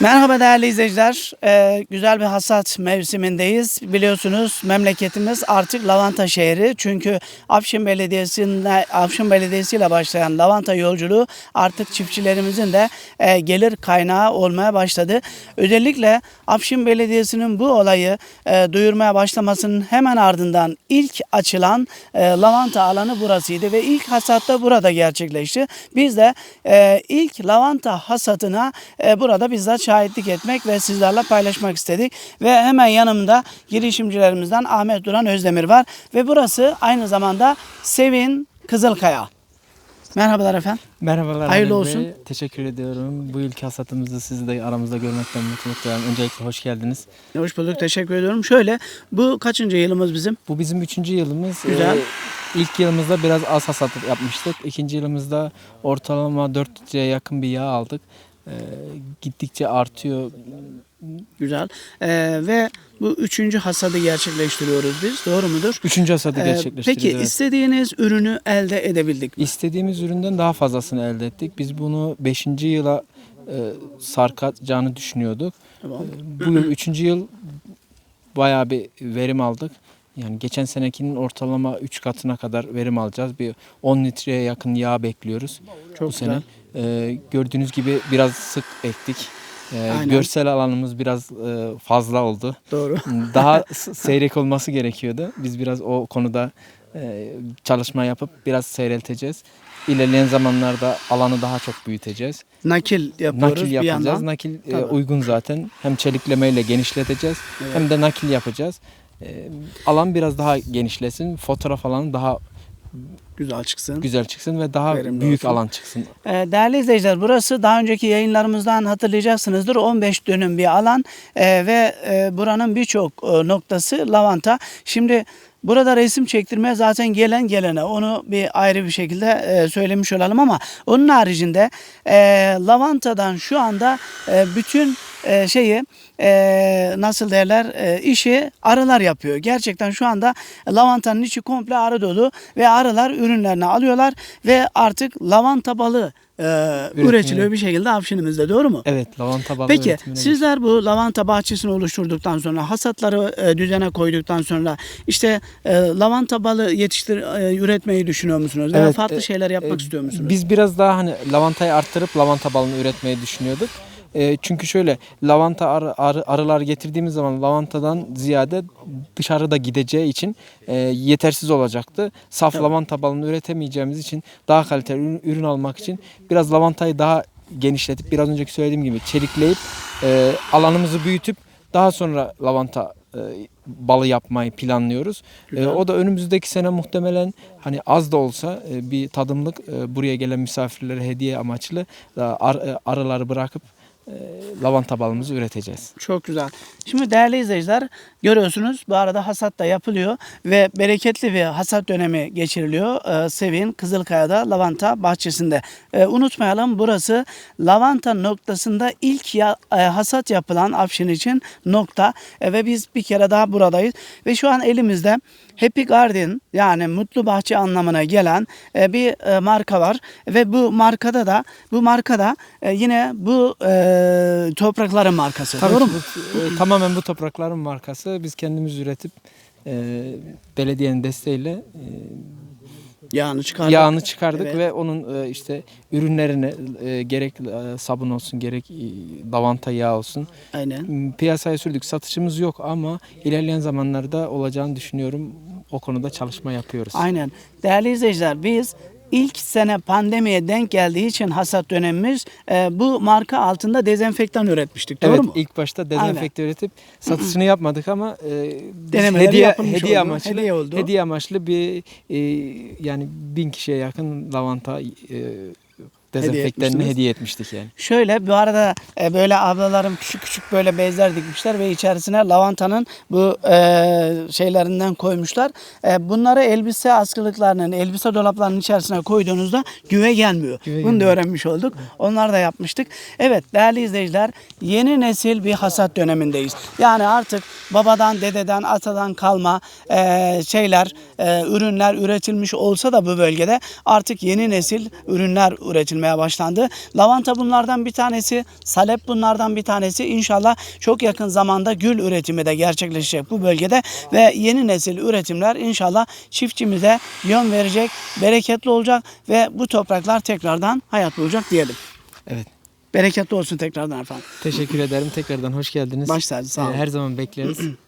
Merhaba değerli izleyiciler. Ee, güzel bir hasat mevsimindeyiz. Biliyorsunuz memleketimiz artık lavanta şehri. Çünkü Afşin Belediyesi'nde Afşin Belediyesi ile başlayan lavanta yolculuğu artık çiftçilerimizin de e, gelir kaynağı olmaya başladı. Özellikle Afşin Belediyesi'nin bu olayı e, duyurmaya başlamasının hemen ardından ilk açılan e, lavanta alanı burasıydı ve ilk hasat da burada gerçekleşti. Biz de e, ilk lavanta hasatına e, burada bizzat şahitlik etmek ve sizlerle paylaşmak istedik. Ve hemen yanımda girişimcilerimizden Ahmet Duran Özdemir var. Ve burası aynı zamanda Sevin Kızılkaya. Merhabalar efendim. Merhabalar. Hayırlı Halil olsun. Bey. Teşekkür ediyorum. Bu ilk hasatımızı sizi de aramızda görmekten mutluluk duyuyorum. Öncelikle hoş geldiniz. Hoş bulduk. Teşekkür ediyorum. Şöyle bu kaçıncı yılımız bizim? Bu bizim üçüncü yılımız. Güzel. Ee, ilk yılımızda biraz az hasat yapmıştık. İkinci yılımızda ortalama 4 litreye yakın bir yağ aldık. Ee, gittikçe artıyor. Güzel. Ee, ve bu üçüncü hasadı gerçekleştiriyoruz biz. Doğru mudur? Üçüncü hasadı Ee, gerçekleştirdik. peki evet. istediğiniz ürünü elde edebildik mi? İstediğimiz üründen daha fazlasını elde ettik. Biz bunu 5. yıla e, sarkacağını düşünüyorduk. Tamam. Bu yıl 3. yıl bayağı bir verim aldık. Yani geçen senekinin ortalama 3 katına kadar verim alacağız. Bir 10 litreye yakın yağ bekliyoruz Çok bu güzel. sene. Ee, gördüğünüz gibi biraz sık ektik. Ee, Aynen. görsel alanımız biraz e, fazla oldu. Doğru. Daha seyrek olması gerekiyordu. Biz biraz o konuda e, çalışma yapıp biraz seyrelteceğiz. İlerleyen zamanlarda alanı daha çok büyüteceğiz. Nakil yapıyoruz Nakil bir yapacağız. yandan. Nakil e, Tabii. uygun zaten. Hem çeliklemeyle genişleteceğiz Evet. hem de nakil yapacağız. E, alan biraz daha genişlesin. Fotoğraf alanı daha Güzel çıksın. güzel çıksın ve daha Verimli büyük olsun. alan çıksın. Ee, Değerli izleyiciler burası daha önceki yayınlarımızdan hatırlayacaksınızdır 15 dönüm bir alan Ee, ve e, buranın birçok e, noktası lavanta. Şimdi burada resim çektirmeye zaten gelen gelene onu bir ayrı bir şekilde e, söylemiş olalım ama onun haricinde e, lavantadan şu anda e, bütün e, şeyi e, nasıl derler e, işi arılar yapıyor. Gerçekten şu anda lavantanın içi komple arı dolu ve arılar ürünlerini alıyorlar ve artık lavanta balı e, üretiliyor bir şekilde Afşinimizde doğru mu? Evet, lavanta balı Peki üretimine sizler bu lavanta bahçesini oluşturduktan sonra hasatları e, düzene koyduktan sonra işte e, lavanta balı yetiştir e, üretmeyi düşünüyor musunuz? Veya Evet, farklı e, şeyler yapmak e, istiyor musunuz? Biz biraz daha hani lavantayı arttırıp lavanta balını üretmeyi düşünüyorduk. E, çünkü şöyle lavanta arı, arı- arılar getirdiğimiz zaman lavantadan ziyade dışarıda gideceği için e, yetersiz olacaktı. Saf lavanta balını üretemeyeceğimiz için daha kaliteli ürün, ürün almak için biraz lavantayı daha genişletip biraz önceki söylediğim gibi çelikleyip e, alanımızı büyütüp daha sonra lavanta e, balı yapmayı planlıyoruz. E, o da önümüzdeki sene muhtemelen hani az da olsa e, bir tadımlık e, buraya gelen misafirlere hediye amaçlı ar- e, arıları bırakıp lavanta balımızı üreteceğiz. Çok güzel. Şimdi değerli izleyiciler görüyorsunuz bu arada hasat da yapılıyor ve bereketli bir hasat dönemi geçiriliyor. Ee, Sevin Kızılkaya'da lavanta bahçesinde. Ee, unutmayalım burası lavanta noktasında ilk ya- e, hasat yapılan Afşin için nokta E, ve biz bir kere daha buradayız ve şu an elimizde Happy Garden yani mutlu bahçe anlamına gelen e, bir e, marka var ve bu markada da bu markada e, yine bu e, toprakların markası. Tabii Doğru mu? bu, e, tamamen bu toprakların markası. Biz kendimiz üretip e, belediyenin desteğiyle e, Yağını çıkardık. yağını çıkardık Evet. ve onun e, işte ürünlerini e, gerek e, sabun olsun gerek e, lavanta yağı olsun Aynen. piyasaya sürdük. Satışımız yok ama ilerleyen zamanlarda olacağını düşünüyorum. O konuda çalışma yapıyoruz. Aynen. Değerli izleyiciler biz ilk sene pandemiye denk geldiği için hasat dönemimiz e, bu marka altında dezenfektan üretmiştik. Doğru evet mu? ilk başta dezenfekte üretip satışını yapmadık ama e, hediye hediye oldu, amaçlı hediye oldu. hediye amaçlı bir e, yani bin kişiye yakın lavanta e, dezenfektanını etmiştiniz. hediye etmiştik yani. Şöyle bu arada e, böyle ablalarım küçük küçük böyle bezler dikmişler ve içerisine lavantanın bu e, şeylerinden koymuşlar. E, bunları elbise askılıklarının, elbise dolaplarının içerisine koyduğunuzda güve gelmiyor. Güve Bunu da gelmiyor. öğrenmiş olduk. Onlar da yapmıştık. Evet değerli izleyiciler yeni nesil bir hasat dönemindeyiz. Yani artık babadan, dededen, atadan kalma e, şeyler, e, ürünler üretilmiş olsa da bu bölgede artık yeni nesil ürünler üretilmeye üretilmeye başlandı. Lavanta bunlardan bir tanesi, salep bunlardan bir tanesi. İnşallah çok yakın zamanda gül üretimi de gerçekleşecek bu bölgede ve yeni nesil üretimler inşallah çiftçimize yön verecek, bereketli olacak ve bu topraklar tekrardan hayat bulacak diyelim. Evet. Bereketli olsun tekrardan efendim. Teşekkür ederim. Tekrardan hoş geldiniz. Baş tacı, sağ Ee, olun. Her zaman bekleriz.